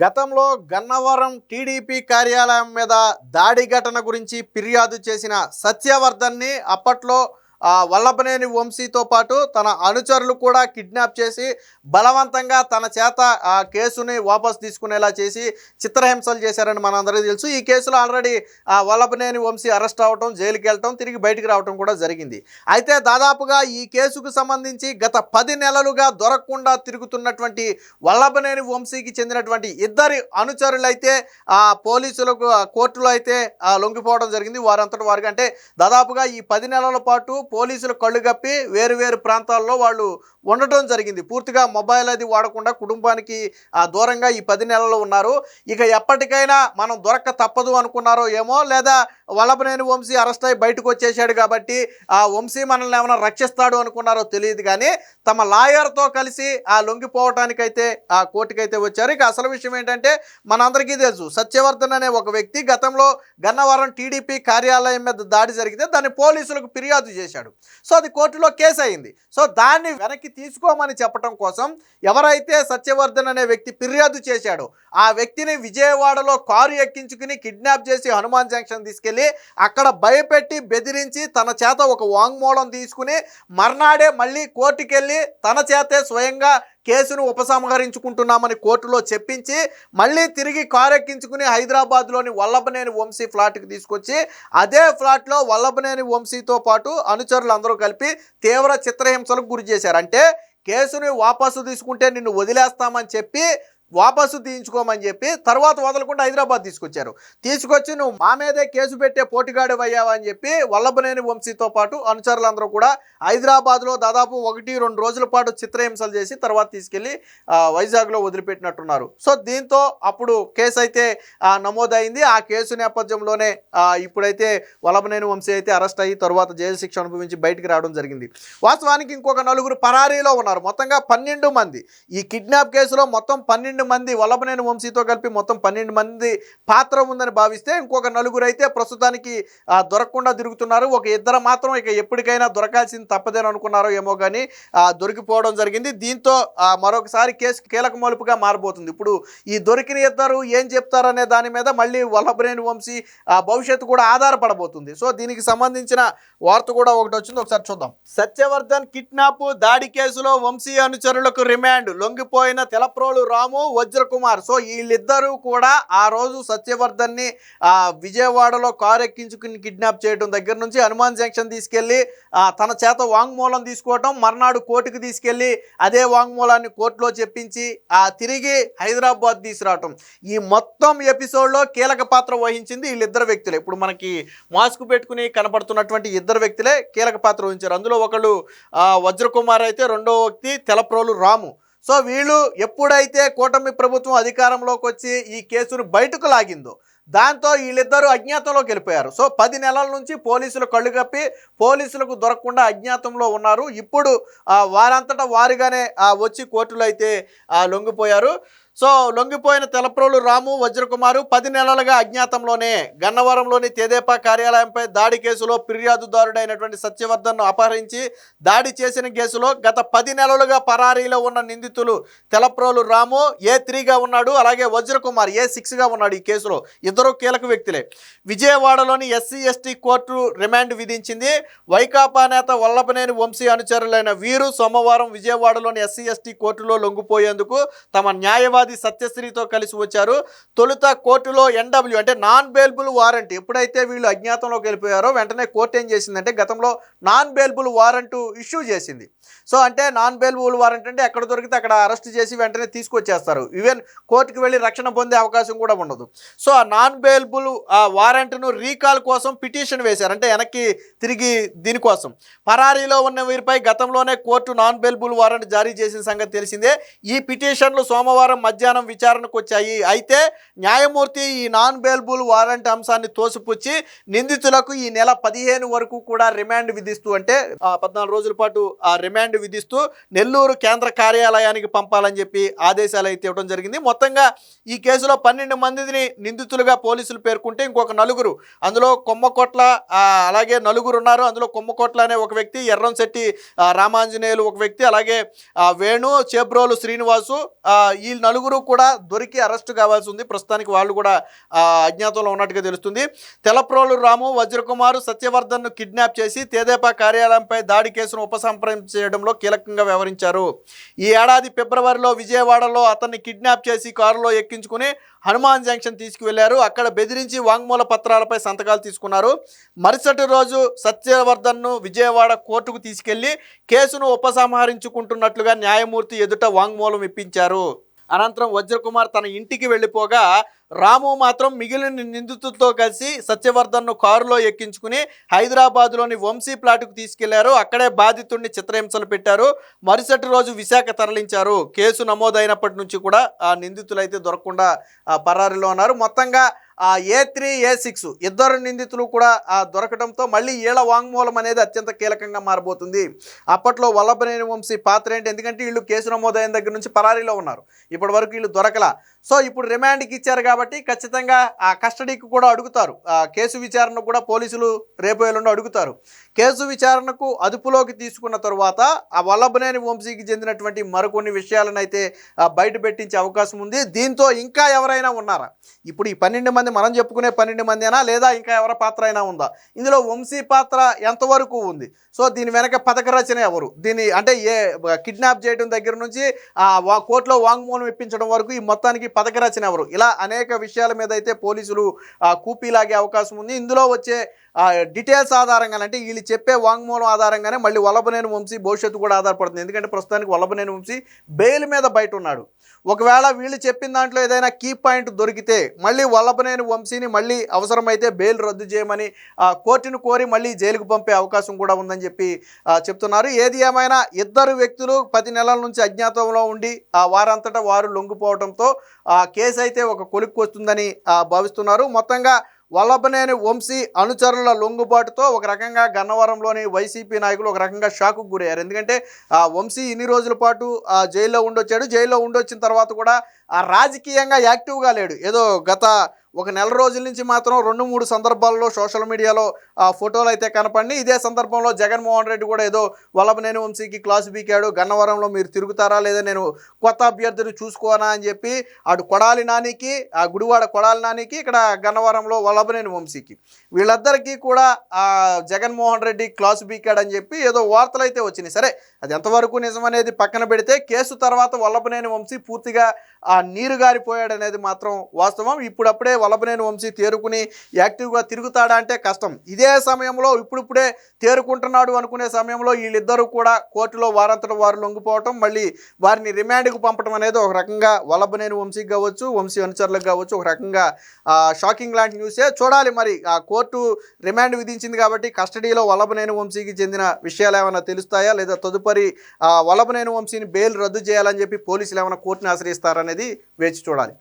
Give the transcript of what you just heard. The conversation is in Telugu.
గతంలో గన్నవరం టీడీపీ కార్యాలయం మీద దాడి ఘటన గురించి ఫిర్యాదు చేసిన సత్యవర్ధన్ని అప్పట్లో వల్లభనేని వంశీతో పాటు తన అనుచరులు కూడా కిడ్నాప్ చేసి బలవంతంగా తన చేత ఆ కేసుని వాపస్ తీసుకునేలా చేసి చిత్రహింసలు చేశారని మనందరికీ తెలుసు. ఈ కేసులో ఆల్రెడీ ఆ వల్లభనేని వంశీ అరెస్ట్ అవ్వటం జైలుకి వెళ్ళటం తిరిగి బయటికి రావటం కూడా జరిగింది. అయితే దాదాపుగా ఈ కేసుకు సంబంధించి గత పది నెలలుగా దొరకకుండా తిరుగుతున్నటువంటి వల్లభనేని వంశీకి చెందినటువంటి ఇద్దరి అనుచరులైతే ఆ పోలీసులకు కోర్టులో అయితే లొంగిపోవడం జరిగింది. వారంతటి వారికి అంటే దాదాపుగా ఈ పది నెలల పాటు పోలీసులు కళ్ళు కప్పి వేరు వేరు ప్రాంతాల్లో వాళ్ళు ఉండటం జరిగింది. పూర్తిగా మొబైల్ అది వాడకుండా కుటుంబానికి ఆ దూరంగా ఈ పది నెలలు ఉన్నారు. ఇక ఎప్పటికైనా మనం దొరక్క తప్పదు అనుకున్నారో ఏమో లేదా వల్లభనేని వంశీ అరెస్ట్ అయి బయటకు వచ్చేసాడు కాబట్టి ఆ వంశీ మనల్ని ఏమైనా రక్షిస్తాడు అనుకున్నారో తెలియదు కానీ తమ లాయర్తో కలిసి ఆ లొంగిపోవటానికైతే ఆ కోర్టుకైతే వచ్చారు. ఇక అసలు విషయం ఏంటంటే మనందరికీ తెలుసు సత్యవర్ధన్ అనే ఒక వ్యక్తి గతంలో గన్నవరం టీడీపీ కార్యాలయం మీద దాడి జరిగితే దాన్ని పోలీసులకు ఫిర్యాదు చేశాడు. సో అది కోర్టులో కేసు అయింది. సో దాన్ని వెనక్కి తీసుకోమని చెప్పడం కోసం ఎవరైతే సత్యవర్ధన్ అనే వ్యక్తి ఫిర్యాదు చేశాడో ఆ వ్యక్తిని విజయవాడలో కారు ఎక్కించుకుని కిడ్నాప్ చేసి హనుమాన్ జంక్షన్ తీసుకెళ్ళి అక్కడ భయపెట్టి బెదిరించి తన చేత ఒక వాంగ్మూలం తీసుకుని మర్నాడే మళ్ళీ కోర్టుకెళ్ళి తన చేతే స్వయంగా కేసును ఉపసంహరించుకుంటున్నామని కోర్టులో చెప్పించి మళ్ళీ తిరిగి కారెక్కించుకుని హైదరాబాద్లోని వల్లభనేని వంశీ ఫ్లాట్కి తీసుకొచ్చి అదే ఫ్లాట్లో వల్లభనేని వంశీతో పాటు అనుచరులందరూ కలిపి తీవ్ర చిత్రహింసలకు గురి చేశారు. అంటే కేసుని వాపసు తీసుకుంటే నిన్ను వదిలేస్తామని చెప్పి వాపసు తీయించుకోమని చెప్పి తర్వాత వదలకుండా హైదరాబాద్ తీసుకొచ్చారు. తీసుకొచ్చి నువ్వు మా మీదే కేసు పెట్టే పోటీగాడు అయ్యావా అని చెప్పి వల్లభనేని వంశీతో పాటు అనుచరులందరూ కూడా హైదరాబాద్లో దాదాపు ఒకటి రెండు రోజుల పాటు చిత్రహింసలు చేసి తర్వాత తీసుకెళ్ళి వైజాగ్లో వదిలిపెట్టినట్టున్నారు. సో దీంతో అప్పుడు కేసు అయితే నమోదైంది. ఆ కేసు నేపథ్యంలోనే ఇప్పుడైతే వల్లభనేని వంశీ అయితే అరెస్ట్ అయ్యి తర్వాత జైలు శిక్ష అనుభవించి బయటికి రావడం జరిగింది. వాస్తవానికి ఇంకొక నలుగురు పరారీలో ఉన్నారు. మొత్తంగా పన్నెండు మంది. ఈ కిడ్నాప్ కేసులో మొత్తం పన్నెండు మంది వల్లభనేని వంశీతో కలిపి మొత్తం పన్నెండు మంది పాత్ర ఉందని భావిస్తే ఇంకొక నలుగురు అయితే ప్రస్తుతానికి దొరకకుండా తిరుగుతున్నారు. ఒక ఇద్దరు మాత్రం ఇక ఎప్పటికైనా దొరకాల్సింది తప్పదని అనుకున్నారో ఏమో కానీ దొరికిపోవడం జరిగింది. దీంతో మరొకసారి కేసు కీలక మలుపుగా మారబోతుంది. ఇప్పుడు ఈ దొరికిన ఇద్దరు ఏం చెప్తారనే దాని మీద మళ్ళీ వల్లభనేని వంశీ ఆ, భవిష్యత్తు కూడా ఆధారపడబోతుంది. సో దీనికి సంబంధించిన వార్త కూడా ఒకటి వచ్చింది. ఒకసారి చూద్దాం. సత్యవర్ధన్ కిడ్నాప్ దాడి కేసులో వంశీ అనుచరులకు రిమాండ్. లొంగిపోయిన తెలప్రోలు రాము వజ్రకుమార్. సో వీళ్ళిద్దరూ కూడా ఆ రోజు సత్యవర్ధన్ని ఆ, విజయవాడలో కారు ఎక్కించుకుని కిడ్నాప్ చేయడం దగ్గర నుంచి హనుమాన్ జంక్షన్ తీసుకెళ్ళి తన చేత వాంగ్మూలం తీసుకోవటం మర్నాడు కోర్టుకు తీసుకెళ్ళి అదే వాంగ్మూలాన్ని కోర్టులో చెప్పించి ఆ తిరిగి హైదరాబాద్ తీసుకురావటం. ఈ మొత్తం ఎపిసోడ్లో కీలక పాత్ర వహించింది వీళ్ళిద్దరు వ్యక్తులే. ఇప్పుడు మనకి మాస్క్ పెట్టుకుని కనపడుతున్నటువంటి ఇద్దరు వ్యక్తులే కీలక పాత్ర వహించారు. అందులో ఒకళ్ళు వజ్రకుమార్ అయితే రెండో వ్యక్తి తెలప్రోలు రాము. సో వీళ్ళు ఎప్పుడైతే కూటమి ప్రభుత్వం అధికారంలోకి వచ్చి ఈ కేసును బయటకు లాగిందో దాంతో వీళ్ళిద్దరూ అజ్ఞాతంలోకి వెళ్ళిపోయారు. సో పది నెలల నుంచి పోలీసులు కళ్ళు కప్పి పోలీసులకు దొరకకుండా అజ్ఞాతంలో ఉన్నారు. ఇప్పుడు వారంతటా వారిగానే వచ్చి కోర్టులో అయితే లొంగిపోయారు. సో లొంగిపోయిన తెలప్రోలు రాము వజ్రకుమారు పది నెలలుగా అజ్ఞాతంలోనే గన్నవరంలోని తెదేపా కార్యాలయంపై దాడి కేసులో ఫిర్యాదుదారుడైనటువంటి సత్యవర్ధన్ను అపహరించి దాడి చేసిన కేసులో గత పది నెలలుగా పరారీలో ఉన్న నిందితులు తెలప్రోలు రాము ఏ త్రీగా ఉన్నాడు అలాగే వజ్రకుమార్ ఏ సిక్స్గా ఉన్నాడు ఈ కేసులో. ఇద్దరు కీలక వ్యక్తులే. విజయవాడలోని ఎస్సీ ఎస్టీ కోర్టు రిమాండ్ విధించింది. వైకాపా నేత వల్లభనేని వంశీ అనుచరులైన వీరు సోమవారం విజయవాడలోని ఎస్సీ ఎస్టీ కోర్టులో లొంగిపోయేందుకు తమ న్యాయవాది సత్యశ్రీతో కలిసి వచ్చారు. తొలుత కోర్టులో ఎన్డబ్ల్యూ అంటే నాన్ బెయిల్బుల్ వారెంట్ ఎప్పుడైతే వీళ్ళు అజ్ఞాతంలోకి వెళ్ళిపోయారో వెంటనే కోర్టు ఏం చేసిందంటే గతంలో నాన్ బెయిల్బుల్ వారెంట్ ఇష్యూ చేసింది. సో అంటే నాన్ బెయిల్బుల్ వారెంట్ అంటే ఎక్కడ దొరికితే అక్కడ అరెస్ట్ చేసి వెంటనే తీసుకొచ్చేస్తారు. ఈవెన్ కోర్టుకు వెళ్ళి రక్షణ పొందే అవకాశం కూడా ఉండదు. సో ఆ నాన్ బెయిల్బుల్ ఆ వారెంట్ను రీకాల్ కోసం పిటిషన్ వేశారు. అంటే వెనక్కి తిరిగి దీనికోసం. పరారీలో ఉన్న వీరిపై గతంలోనే కోర్టు నాన్ బెయిల్బుల్ వారెంట్ జారీ చేసిన సంగతి తెలిసిందే. ఈ పిటిషన్లు సోమవారం మధ్య మధ్యాహ్నం విచారణకు వచ్చాయి. అయితే న్యాయమూర్తి ఈ నాన్ బెయిల్బుల్ వారెంట్ అంశాన్ని తోసిపుచ్చి నిందితులకు ఈ నెల పదిహేను వరకు కూడా రిమాండ్ విధిస్తూ అంటే పద్నాలుగు రోజుల పాటు ఆ రిమాండ్ విధిస్తూ నెల్లూరు కేంద్ర కార్యాలయానికి పంపాలని చెప్పి ఆదేశాలు అయితే ఇవ్వడం జరిగింది. మొత్తంగా ఈ కేసులో పన్నెండు మందిని నిందితులుగా పోలీసులు పేర్కొంటే ఇంకొక నలుగురు. అందులో కొమ్మకోట్ల అలాగే నలుగురు ఉన్నారు. అందులో కొమ్మకోట్ల అనే ఒక వ్యక్తి ఎర్రంశెట్టి రామాంజనేయులు ఒక వ్యక్తి అలాగే వేణు చేబ్రోలు శ్రీనివాసు ఈ నలుగురు నలుగురు కూడా దొరికి అరెస్టు కావాల్సి ఉంది ప్రస్తుతానికి వాళ్ళు కూడా అజ్ఞాతంలో ఉన్నట్టుగా తెలుస్తుంది. తెలప్రోలు రాము వజ్రకుమారు సత్యవర్ధన్ను కిడ్నాప్ చేసి తేదేపా కార్యాలయంపై దాడి కేసును ఉపసంహరించడంలో కీలకంగా వ్యవహరించారు. ఈ ఏడాది ఫిబ్రవరిలో విజయవాడలో అతన్ని కిడ్నాప్ చేసి కారులో ఎక్కించుకుని హనుమాన్ జంక్షన్ తీసుకువెళ్ళారు. అక్కడ బెదిరించి వాంగ్మూల పత్రాలపై సంతకాలు తీసుకున్నారు. మరుసటి రోజు సత్యవర్ధన్ను విజయవాడ కోర్టుకు తీసుకెళ్ళి కేసును ఉపసంహరించుకుంటున్నట్లుగా న్యాయమూర్తి ఎదుట వాంగ్మూలం ఇప్పించారు. అనంతరం వజ్రకుమార్ తన ఇంటికి వెళ్ళిపోగా రాము మాత్రం మిగిలిన నిందితులతో కలిసి సత్యవర్ధన్ను కారులో ఎక్కించుకుని హైదరాబాద్లోని వంశీ ప్లాటుకు తీసుకెళ్ళారు. అక్కడే బాధితుడిని చిత్రహింసలు పెట్టారు. మరుసటి రోజు విశాఖ తరలించారు. కేసు నమోదైనప్పటి నుంచి కూడా ఆ నిందితులైతే దొరకకుండా ఆ, పరారీలో ఉన్నారు. మొత్తంగా ఆ ఏ త్రీ ఏ సిక్స్ ఇద్దరు నిందితులు కూడా ఆ దొరకడంతో మళ్ళీ ఈళ్ళ వాంగ్మూలం అనేది అత్యంత కీలకంగా మారబోతుంది. అప్పట్లో వల్లభనేని వంశీ పాత్ర ఏంటి? ఎందుకంటే వీళ్ళు కేసు నమోదైన దగ్గర నుంచి పరారీలో ఉన్నారు. ఇప్పటి వరకు వీళ్ళు దొరకలా. సో ఇప్పుడు రిమాండ్కి ఇచ్చారు కాబట్టి ఖచ్చితంగా ఆ కస్టడీకి కూడా అడుగుతారు. ఆ కేసు విచారణకు కూడా పోలీసులు రేపు ఎల్లుండి అడుగుతారు. కేసు విచారణకు అదుపులోకి తీసుకున్న తరువాత ఆ వల్లభనేని వంశీకి చెందినటువంటి మరికొన్ని విషయాలను అయితే బయట పెట్టించే అవకాశం ఉంది. దీంతో ఇంకా ఎవరైనా ఉన్నారా? ఇప్పుడు ఈ పన్నెండు మంది మనం చెప్పుకునే పన్నెండు మందేనా లేదా ఇంకా ఎవరి పాత్ర అయినా ఉందా? ఇందులో వంశీ పాత్ర ఎంతవరకు ఉంది? సో దీని వెనక పథక రచన ఎవరు? దీన్ని అంటే ఏ కిడ్నాప్ చేయడం దగ్గర నుంచి ఆ వా- కోర్టులో వాంగ్మూలం ఇప్పించడం వరకు ఈ మొత్తానికి పథక రచన ఎవరు? ఇలా అనేక విషయాల మీద అయితే పోలీసులు కూపీలాగే అవకాశం ఉంది. ఇందులో వచ్చే డీటెయిల్స్ ఆధారంగా అంటే వీళ్ళు చెప్పే వాంగ్మూలం ఆధారంగానే మళ్ళీ వల్లభనేని వంశీ భవిష్యత్తు కూడా ఆధారపడుతుంది. ఎందుకంటే ప్రస్తుతానికి వల్లభనేని వంశీ బెయిల్ మీద బయట ఉన్నాడు. ఒకవేళ వీళ్ళు చెప్పిన దాంట్లో ఏదైనా కీ పాయింట్ దొరికితే మళ్ళీ వల్లభనేని వంశీని మళ్ళీ అవసరమైతే బెయిల్ రద్దు చేయమని ఆ, కోర్టును కోరి మళ్ళీ జైలుకు పంపే అవకాశం కూడా ఉందని చెప్పి చెప్తున్నారు. ఏది ఏమైనా ఇద్దరు వ్యక్తులు పది నెలల నుంచి అజ్ఞాతంలో ఉండి ఆ వారంతటా వారు లొంగిపోవడంతో ఆ కేసు అయితే ఒక కొలిక్కి వస్తుందని భావిస్తున్నారు. మొత్తంగా వల్లభనేని వంశీ అనుచరుల లొంగుబాటుతో ఒక రకంగా గన్నవరంలోని వైసీపీ నాయకులు ఒక రకంగా షాకు గురయ్యారు. ఎందుకంటే ఆ వంశీ ఇన్ని రోజుల పాటు ఆ జైల్లో ఉండొచ్చాడు. జైల్లో ఉండొచ్చిన తర్వాత కూడా ఆ రాజకీయంగా యాక్టివ్గా లేడు. ఏదో గత ఒక నెల రోజుల నుంచి మాత్రం రెండు మూడు సందర్భాల్లో సోషల్ మీడియాలో ఆ ఫోటోలు అయితే కనపడి ఇదే సందర్భంలో జగన్మోహన్ రెడ్డి కూడా ఏదో వల్లభనేని వంశీకి క్లాస్ బీకాడు. గన్నవరంలో మీరు తిరుగుతారా లేదా నేను కొత్త అభ్యర్థిని చూసుకోనా అని చెప్పి అటు కొడాలి నానికి ఆ గుడివాడ కొడాలి నానికి ఇక్కడ గన్నవరంలో వల్లభనేని వంశీకి. వీళ్ళద్దరికీ కూడా ఆ జగన్మోహన్ రెడ్డి క్లాస్ బీకాడు అని చెప్పి ఏదో వార్తలు అయితే వచ్చినాయి. సరే అది ఎంతవరకు నిజమనేది పక్కన పెడితే కేసు తర్వాత వల్లభనేని వంశీ పూర్తిగా ఆ నీరు గారిపోయాడు అనేది మాత్రం వాస్తవం. ఇప్పుడప్పుడే వల్లభనేని వంశీ తేరుకుని యాక్టివ్గా తిరుగుతాడా అంటే కష్టం. ఇదే సమయంలో ఇప్పుడిప్పుడే తేరుకుంటున్నాడు అనుకునే సమయంలో వీళ్ళిద్దరూ కూడా కోర్టులో వారంతట వారు లొంగిపోవటం మళ్ళీ వారిని రిమాండ్కు పంపడం అనేది ఒక రకంగా వల్లభనేని వంశీకి కావచ్చు వంశీ అనుచరులకు కావచ్చు ఒక రకంగా షాకింగ్ లాంటి న్యూసే. చూడాలి మరి ఆ కోర్టు రిమాండ్ విధించింది కాబట్టి కస్టడీలో వల్లభనేని వంశీకి చెందిన విషయాలు ఏమైనా తెలుస్తాయా? లేదా తదుపరి వల్లభనేని వంశీని బెయిల్ రద్దు చేయాలని చెప్పి పోలీసులు ఏమైనా కోర్టుని ఆశ్రయిస్తారనేది వేచి చూడాలి.